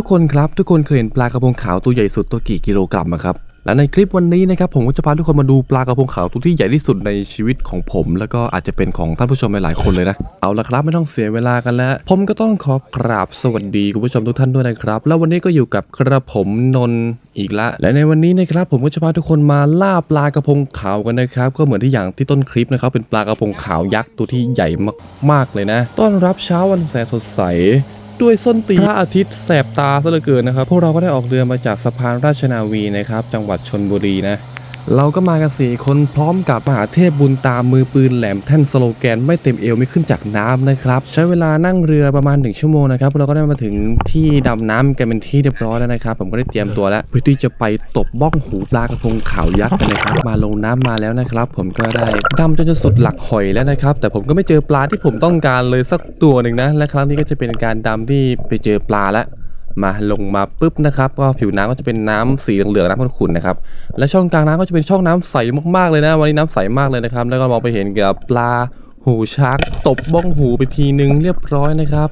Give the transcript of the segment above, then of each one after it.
ทุกคนครับทุกคนเคยเห็นปลากระพงขาวตัวใหญ่สุดตัวกี่กิโลกรัมครับ และในคลิปวันนี้นะครับผมก็จะพาทุกคนมาดูปลากระพงขาวตัวที่ใหญ่ที่สุดในชีวิตของผม แล้วก็อาจจะเป็นของท่านผู้ชมหลายๆคนเลยนะ เอาละครับไม่ต้องเสียเวลากันแล้ว ผมก็ต้องขอกราบสวัสดีคุณผู้ชมทุกท่านด้วยนะครับ แล้ววันนี้ก็อยู่กับกระผมนนท์อีกละ และในวันนี้นะครับผมก็จะพาทุกคนมาล่าปลากระพงขาวกันนะครับ ก็เหมือนที่อย่างที่ต้นคลิปนะครับเป็นปลากระพงขาวยักษ์ตัวที่ใหญ่มากๆเลยนะ ต้อนรับเช้าวันแสนสดใส ด้วยส้นตีนพระอาทิตย์แสบตาซะเหลือเกินนะครับ พวกเราก็ได้ออกเรือมาจากสะพานราชนาวีนะครับ จังหวัดชนบุรีนะ เราก็มากันสี่คนพร้อมกับมหาเทพบุญตามมือปืนแหลมแท่นสโลแกนไม่เต็มเอวไม่ขึ้นจากน้ำนะครับใช้เวลานั่งเรือประมาณหนึ่งชั่วโมงนะครับเราก็ได้มาถึงที่ดำน้ำกันเป็นที่เรียบร้อยแล้วนะครับ ผมก็ได้เตรียมตัวแล้วเพื่อที่จะไปตบบ้องหูปลากระพงขาวยักษ์กันนะครับมาลงน้ำมาแล้วนะครับ ผมก็ได้ดำจนจะสุดหลักหอยแล้วนะครับ แต่ผมก็ไม่เจอปลาที่ผมต้องการเลยสักตัวหนึ่งนะและครั้งนี้ก็จะเป็นการดำที่ไปเจอปลาแล้ว มาลงมาปุ๊บนะครับก็ผิวน้ำก็จะเป็นน้ำสีเหลืองๆน้ำขุ่นๆนะครับและช่องกลางน้ำก็จะเป็นช่องน้ำใสมากๆเลยนะ วันนี้น้ำใสมากเลยนะครับ แล้วก็มองไปเห็นกับปลาหูช้างตบบ้องหูไปทีนึงเรียบร้อยนะครับ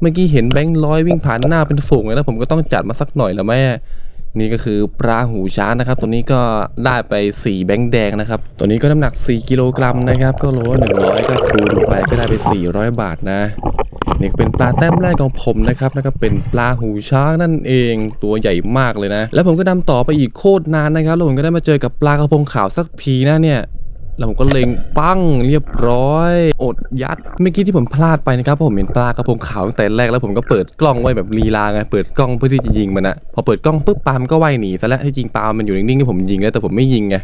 เมื่อกี้เห็นแบงค์ร้อยวิ่งผ่านหน้าเป็นฝูงเลยนะผมก็ต้องจัดมาสักหน่อยแล้วแม่นี่ก็คือปลาหูช้างนะครับ ตัวนี้ก็ได้ไป 4 แบงค์แดงนะครับ ตัวนี้ก็น้ำหนัก 4 กิโลกรัมนะครับ ก็โลละ100ก็คูณไปก็ได้ไป 400 บาทนะ นี่ก็เป็นปลาแต้มแรกของผมนะครับแล้วก็เป็นปลาหูช้างนั่นเองตัวใหญ่มากเลยนะ แล้วผมก็ดำต่อไปอีกโคตรนานนะครับแล้วผมก็ได้มาเจอกับปลากระพงขาวสักทีนะเนี่ยแล้วผมก็เล็งปั้งเรียบร้อย อดยัดเมื่อกี้ที่ผมพลาดไปนะครับเพราะผมเห็นปลากระพงขาวตั้งแต่แรกแล้วผมก็เปิดกล้องไว้แบบลีลาไงเปิดกล้องเพื่อที่จะยิงมันนะพอเปิดกล้องปุ๊บปลามันก็ว่ายหนีซะแล้วที่จริงปลามันอยู่นิ่งๆที่ผมยิงแล้วแต่ผมไม่ยิงไง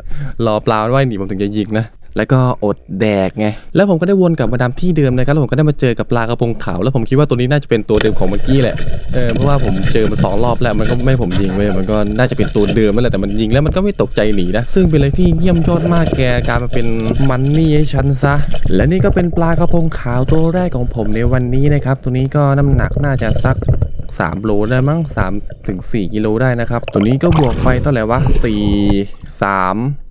รอปลามันว่ายหนีผมถึงจะยิงนะ แล้วก็อดแดกไง แล้วผมก็ได้วนกลับมาดำที่เดิมนะครับ แล้วผมก็ได้มาเจอกับปลากระพงขาว แล้วผมคิดว่าตัวนี้น่าจะเป็นตัวเดิมของเมื่อกี้แหละ เออ เพราะว่าผมเจอมาสองรอบแล้ว มันก็ไม่ผมยิงเว้ย มันก็น่าจะเป็นตัวเดิมนั่นแหละ แต่มันยิงแล้วมันก็ไม่ตกใจหนีนะ ซึ่งเป็นอะไรที่เยี่ยมยอดมากแก การมาเป็นมันนี่ให้ฉันซะ และนี่ก็เป็นปลากระพงขาวตัวแรกของผมในวันนี้นะครับ ตัวนี้ก็น้ำหนักน่าจะสัก3โลได้มั้ง3ถึง4กิโลได้นะครับ ตัวนี้ก็บวกไปเท่าไหร่วะ4 3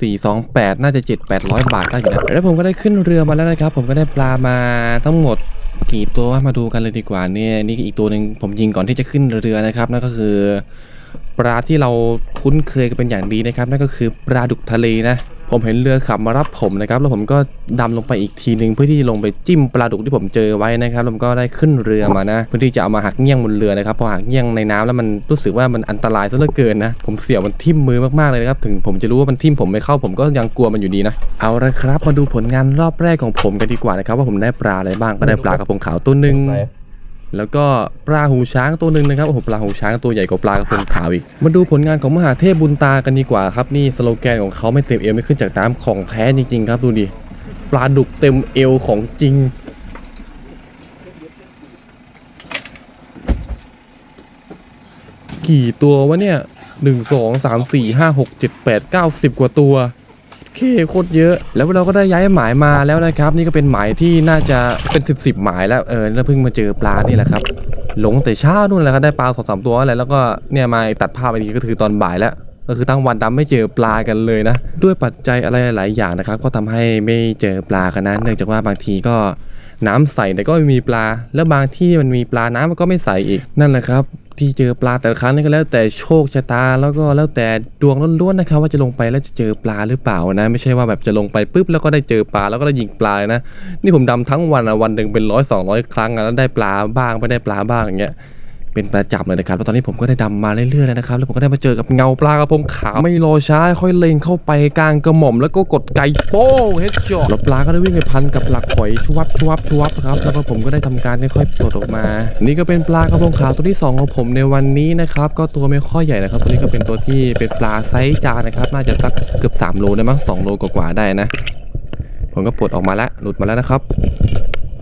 428 น่าจะ 7 800 บาทได้อยู่นะแล้วผมก็ได้ขึ้นเรือมาแล้วนะครับ ผมก็ได้ปลามาทั้งหมดกี่ตัวมาดูกันเลยดีกว่าเนี่ยนี่อีกตัวหนึ่งผมยิงก่อนที่จะขึ้นเรือนะครับนั่นก็คือ ปลาที่เราคุ้นเคยกันเป็นอย่างดีนะครับนั่นก็คือปลาดุกทะเลนะผมเห็นเรือขับมารับผมนะครับ แล้วผมก็ดำลงไปอีกทีหนึ่งเพื่อที่จะลงไปจิ้มปลาดุกที่ผมเจอไว้นะครับแล้วผมก็ได้ขึ้นเรือมานะ เพื่อที่จะเอามาหักเงี้ยงบนเรือนะครับพอหักเงี้ยงในน้ำแล้วมันรู้สึกว่ามันอันตรายซะเหลือเกินนะ ผมเสียวมันทิ่มมือมากๆเลยนะครับถึงผมจะรู้ว่ามันทิ่มผมไม่เข้าผมก็ยังกลัวมันอยู่ดีนะเอาละครับ มาดูผลงานรอบแรกของผมกันดีกว่านะครับว่าผมได้ปลาอะไรบ้างก็ได้ปลากระพงขาวตัวหนึ่ง แล้วก็ปลาหูช้างตัวหนึ่งนะครับโอ้โหปลาหูช้างตัวใหญ่กว่าปลากระพงขาวอีกมาดูผลงานของมหาเทพบุญตากันดีกว่าครับนี่สโลแกนของเขาไม่เต็มเอวไม่ขึ้นจากน้ำของแท้จริงๆครับดูดิปลาดุกเต็มเอวของจริงกี่ตัววะเนี่ยหนึ่งสองสามสี่ห้าหกเจ็ดแปดเก้าสิบกว่าตัว เคโคตรเยอะ แล้วเราก็ได้ย้ายหมายมาแล้วนะครับ นี่ก็เป็นหมายที่น่าจะเป็นสิบสิบหมายแล้วเออแล้วเพิ่งมาเจอปลานี่แหละครับหลงแต่เช้านู่นแหละครับได้ปลาสองสามตัวอะไรแล้วก็เนี่ยมาตัดภาพอันนี้ก็คือตอนบ่ายแล้วก็คือตั้งวันดำไม่เจอปลากันเลยนะ ด้วยปัจจัยอะไรหลายอย่างนะครับ ก็ทำให้ไม่เจอปลากันนะเนื่องจากว่าบางทีก็น้ำใสแต่ก็ไม่มีปลา แล้วบางที่มันมีปลาน้ำมันก็ไม่ใสอีกนั่นแหละครับ ที่เจอปลาแต่ละครั้งนี่ก็แล้วแต่โชคชะตาแล้วก็แล้วแต่ดวงล้วนๆนะครับว่าจะลงไปแล้วจะเจอปลาหรือเปล่านะ ไม่ใช่ว่าแบบจะลงไปปุ๊บแล้วก็ได้เจอปลาแล้วก็ได้ยิงปลานะ นี่ผมดำทั้งวันอะวันหนึ่งเป็นร้อยสองร้อยครั้งอะแล้วได้ปลาบ้างไม่ได้ปลาบ้างอย่างเงี้ย เป็นประจำเลยนะครับแล้วตอนนี้ผมก็ได้ดำมาเรื่อยๆแล้วนะครับแล้วผมก็ได้มาเจอกับเงาปลากระพงขาวไม่รอช้าค่อยเล็งเข้าไปกลางกระหม่อมแล้วก็กดไก่โป้งเฮดช็อตแล้วปลาก็ได้วิ่งไปพันกับหลักหอยชวับชวับชวับครับแล้วก็ผมก็ได้ทำการค่อยๆปลดออกมา นี่ก็เป็นปลากระพงขาวตัวที่สองของผมในวันนี้นะครับก็ตัวไม่ค่อยใหญ่นะครับตัวนี้ก็เป็นตัวที่เป็นปลาไซส์จานนะครับน่าจะสักเกือบ3โลได้มั้ง2โลกว่าๆได้นะผมก็ปลดออกมาแล้วหลุดมาแล้วนะครับ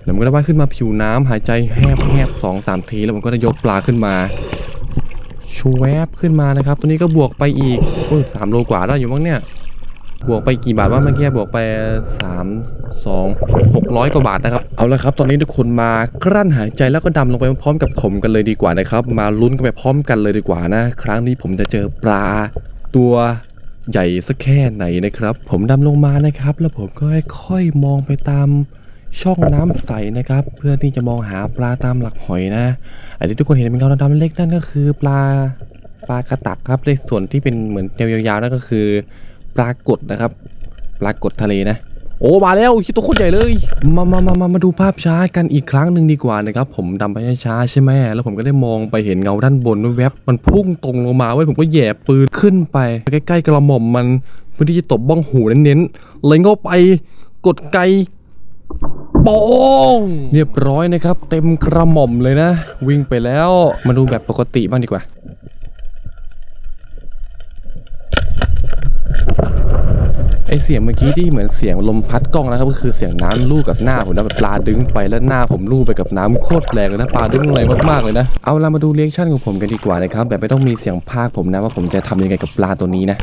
แล้วมันก็ได้ว่ายขึ้นมาผิวน้ำหายใจแหบแหบสองสามทีแล้วผมก็ได้ยกปลาขึ้นมาชวบขึ้นมานะครับ ตัวนี้ก็บวกไปอีกโอ้สามโลกว่าได้อยู่มั้งเนี่ย บวกไปกี่บาทว่าเมื่อกี้บวกไป3 2 600กว่าบาทนะครับ เอาละครับ ตอนนี้ทุกคนมากลั้นหายใจแล้วก็ดำลงไปพร้อมกับผมกันเลยดีกว่านะครับ มาลุ้นกันไปพร้อมกันเลยดีกว่านะ ครั้งนี้ผมจะเจอปลาตัวใหญ่สักแค่ไหนนะครับ ผมดำลงมานะครับ แล้วผมก็ค่อยๆมองไปตาม ช่องน้ำใสนะครับ เพื่อที่จะมองหาปลาตามหลักหอยนะอันที่ทุกคนเห็นเป็นเงาดำๆเล็กนั่นก็คือ ปลาปลากระตักครับในส่วนที่เป็นเหมือนยาวๆนั่นก็คือ ปลากดนะครับ ปลากดทะเลนะ โอ้มาแล้วคิดตัวโคตรใหญ่เลย มามามามามาดูภาพช้ากันอีกครั้งหนึ่งดีกว่านะครับ ผมดำไปช้าใช่ไหมแล้วผมก็ได้มองไปเห็นเงาด้านบนแวบมันพุ่งตรงลงมาเว้ยผมก็แย่ปืนขึ้นไป ใกล้ๆกระหม่อมมันเพื่อที่จะตบบ้องหูเน้นๆเลยเข้าไปกดไก ป้งเรียบร้อยนะครับ เต็มกระหม่อมเลยนะ วิ่งไปแล้วมาดูแบบปกติบ้างดีกว่าไอเสียงเมื่อกี้ที่เหมือนเสียงลมพัดกล้องนะครับก็คือเสียงน้ำลู่กับหน้าผมนะแบบปลาดึงไปแล้วหน้าผมลู่ไปกับน้ำโคตรแรงเลยนะปลาดึงแรงมากๆเลยนะเอาเรามาดูเรียกชั่นของผมกันดีกว่านะครับแบบไม่ต้องมีเสียงพากผมนะว่าผมจะทำยังไงกับปลาตัวนี้นะ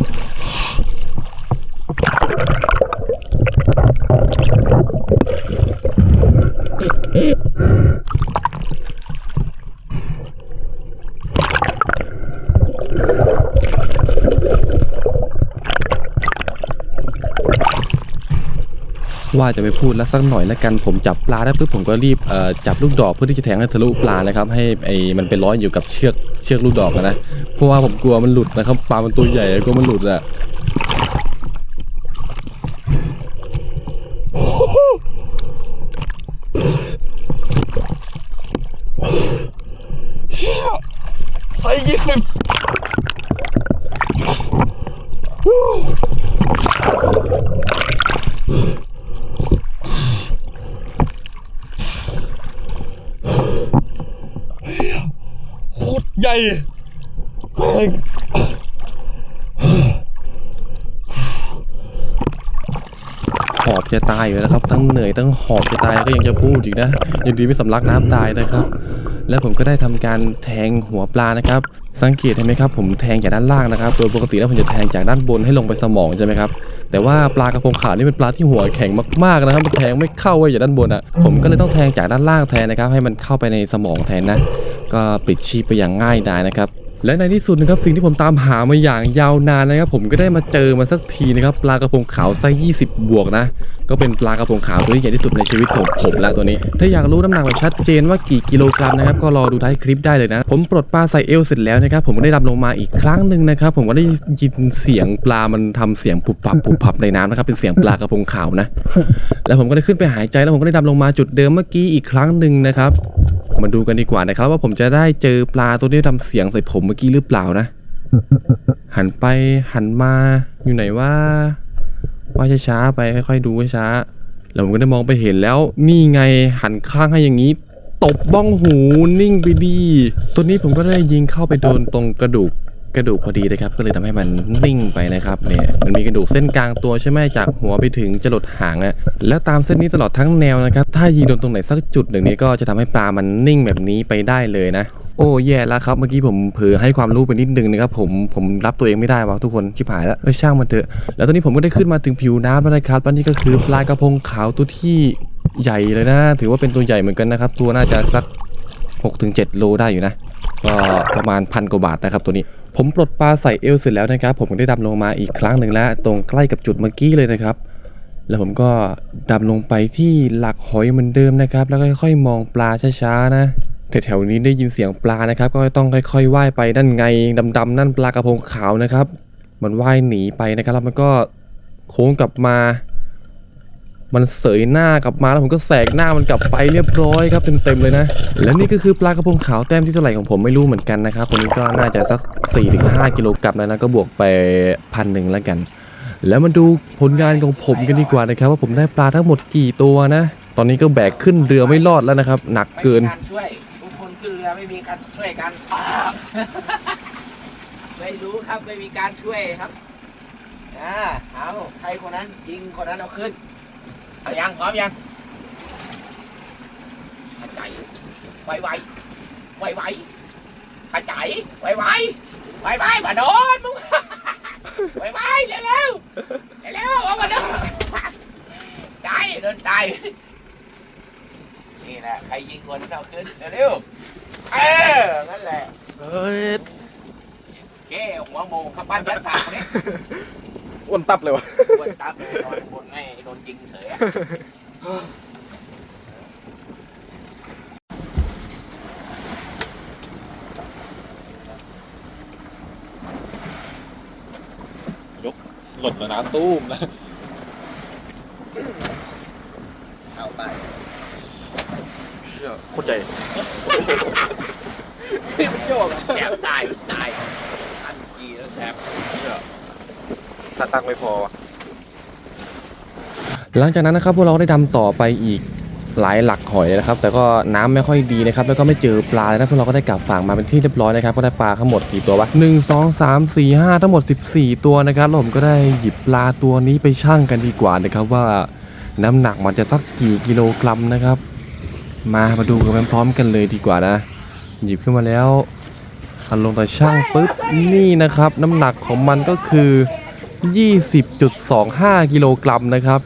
ว่าจะไปพูดแล้วสักหน่อยแล้วกันผมจับปลาได้ปุ๊บผมก็รีบจับลูกดอกเพื่อที่จะแทงให้ทะลุปลานะครับ ให้ไอ้มันไปร้อยอยู่กับเชือกเชือกลูกดอกนะเพราะว่าผมกลัวมันหลุดนะครับปลามันตัวใหญ่กลัวมันหลุดอะใส่ยี่สิบ ใหญ่แม่หอบจะตายอยู่นะครับ ทั้งเหนื่อยทั้งหอบจะตายก็ยังจะพูดอีกนะยังดีไม่สำลักน้ำตายนะครับ แล้วผมก็ได้ทำการแทงหัวปลานะครับ สังเกตเห็นไหมครับ ผมแทงจากด้านล่างนะครับ โดยปกติแล้วผมจะแทงจากด้านบนให้ลงไปสมองใช่ไหมครับ แต่ว่าปลากระพงขาวนี่เป็นปลาที่หัวแข็งมากๆนะครับ มันแทงไม่เข้าไว้จากด้านบนอะ ผมก็เลยต้องแทงจากด้านล่างแทนนะครับ ให้มันเข้าไปในสมองแทนนะ ก็ปิดชีพไปอย่างง่ายดายนะครับ และในที่สุดนะครับสิ่งที่ผมตามหามาอย่างยาวนานนะครับผมก็ได้มาเจอมาสักทีนะครับปลากระพงขาวไซส์20 บวกนะ ก็เป็นปลากระพงขาวตัวที่ใหญ่ที่สุดในชีวิตของผมแล้วตัวนี้ ถ้าอยากรู้น้ำหนักแบบชัดเจนว่ากี่กิโลกรัมนะครับก็รอดูท้ายคลิปได้เลยนะ ผมปลดปลาใส่เอวเสร็จแล้วนะครับผมก็ได้ดำลงมาอีกครั้งหนึ่งนะครับผมก็ได้ยินเสียงปลามันทำเสียงปุบปับปุบปับในน้ำนะครับเป็นเสียงปลากระพงขาวนะ แล้วผมก็ได้ขึ้นไปหายใจแล้วผมก็ได้ดำลงมาจุดเดิมเมื่อกี้อีกครั้งหนึ่งนะครับ มาดูกันดีกว่านะครับ ว่าผมจะได้เจอปลาตัวที่ทำเสียงใส่ผมเมื่อกี้หรือเปล่านะ หันไปหันมาอยู่ไหนว่า ว่าช้าๆไปค่อยๆดูช้าๆแล้วผมก็ได้มองไปเห็นแล้ว นี่ไงหันข้างให้อย่างนี้ ตบบ้องหูนิ่งไปดี ตัวนี้ผมก็ได้ยิงเข้าไปโดนตรงกระดูก กระดูกพอดีนะครับ ก็เลยทำให้มันนิ่งไปนะครับเนี่ยมันมีกระดูกเส้นกลางตัวใช่ไหมจากหัวไปถึงจรดหางอะแล้วตามเส้นนี้ตลอดทั้งแนวนะครับ ถ้ายิงโดนตรงไหนสักจุดหนึ่งนี้ก็จะทำให้ปลามันนิ่งแบบนี้ไปได้เลยนะ โอ้แย่แล้วครับ เมื่อกี้ผมเผลอให้ความรู้ไปนิดนึงนะครับผมผมรับตัวเองไม่ได้วะทุกคนชิบหายแล้วเออช่างมันเถอะแล้วตอนนี้ผมก็ได้ขึ้นมาถึงผิวน้ำแล้วนะครับอันนี้ก็คือปลากระพงขาวตัวที่ใหญ่เลยนะ ถือว่าเป็นตัวใหญ่เหมือนกันนะครับ ตัวน่าจะสัก 6-7โลได้อยู่นะ ก็ประมาณพันกว่าบาทนะครับตัวนี้ ผมปลดปลาใส่เอวเสร็จแล้วนะครับ ผมก็ได้ดำลงมาอีกครั้งหนึ่งแล้ว ตรงใกล้กับจุดเมื่อกี้เลยนะครับ แล้วผมก็ดำลงไปที่หลักหอยเหมือนเดิมนะครับ แล้วก็ค่อยๆมองปลาช้าๆนะแถวๆนี้ได้ยินเสียงปลานะครับ ก็ต้องค่อยๆว่ายไปนั่นไงดำๆนั่นปลากระพงขาวนะครับ มันว่ายหนีไปนะครับแล้วมันก็โค้งกลับมา มันเสยหน้ากลับมาแล้วผมก็แสกหน้ามันกลับไปเรียบร้อยครับเต็มๆเลยนะ และนี่ก็คือปลากระพงขาวแต้มที่เท่าไหร่ของผมไม่รู้เหมือนกันนะครับตัวนี้ก็น่าจะสัก 4-5 กิโลกรัมแล้วนะก็บวกไปพันหนึ่งแล้วกัน แล้วมาดูผลงานของผมกันดีกว่านะครับ ว่าผมได้ปลาทั้งหมดกี่ตัวนะ ตอนนี้ก็แบกขึ้นเรือไม่รอดแล้วนะครับ หนักเกินไม่มีการช่วยทุกคนขึ้นเรือไม่มีการช่วยกันไม่รู้ครับไม่มีการช่วยครับอ่าเอาใครคนนั้นยิงคนนั้นเอาขึ้น เอายังพร้อมยังกระจายไวไวไวไวกระจายไวไวไวไวมาโดนมึงไวไวเร็วเร็วเร็วๆเอามา ริงเฉยยกหล่นแล้วนะตู้มนะเอาไปโคตรใหญ่โยกแถบตายตายอันจีแล้วแถมถ้าตั้งไม่พอ หลังจากนั้นนะครับพวกเราได้ดำต่อไปอีกหลายหลักหอยนะครับ แต่ก็น้ำไม่ค่อยดีนะครับ แล้วก็ไม่เจอปลาเลยนะพวกเราก็ได้กลับฝั่งมาเป็นที่เรียบร้อยนะครับ ก็ได้ปลาทั้งหมดกี่ตัววะหนึ่งสองสามสี่ห้าทั้งหมด 14 ตัวนะครับผมก็ได้หยิบปลาตัวนี้ไปชั่งกันดีกว่านะครับว่าน้ำหนักมันจะสักกี่กิโลกรัมนะครับ มามาดูกันพร้อมๆกันเลยดีกว่านะ หยิบขึ้นมาแล้วอันลงต่อช่างปุ๊บนี่นะครับ น้ำหนักของมันก็คือ 20.25 กิโลกรัมนะครับ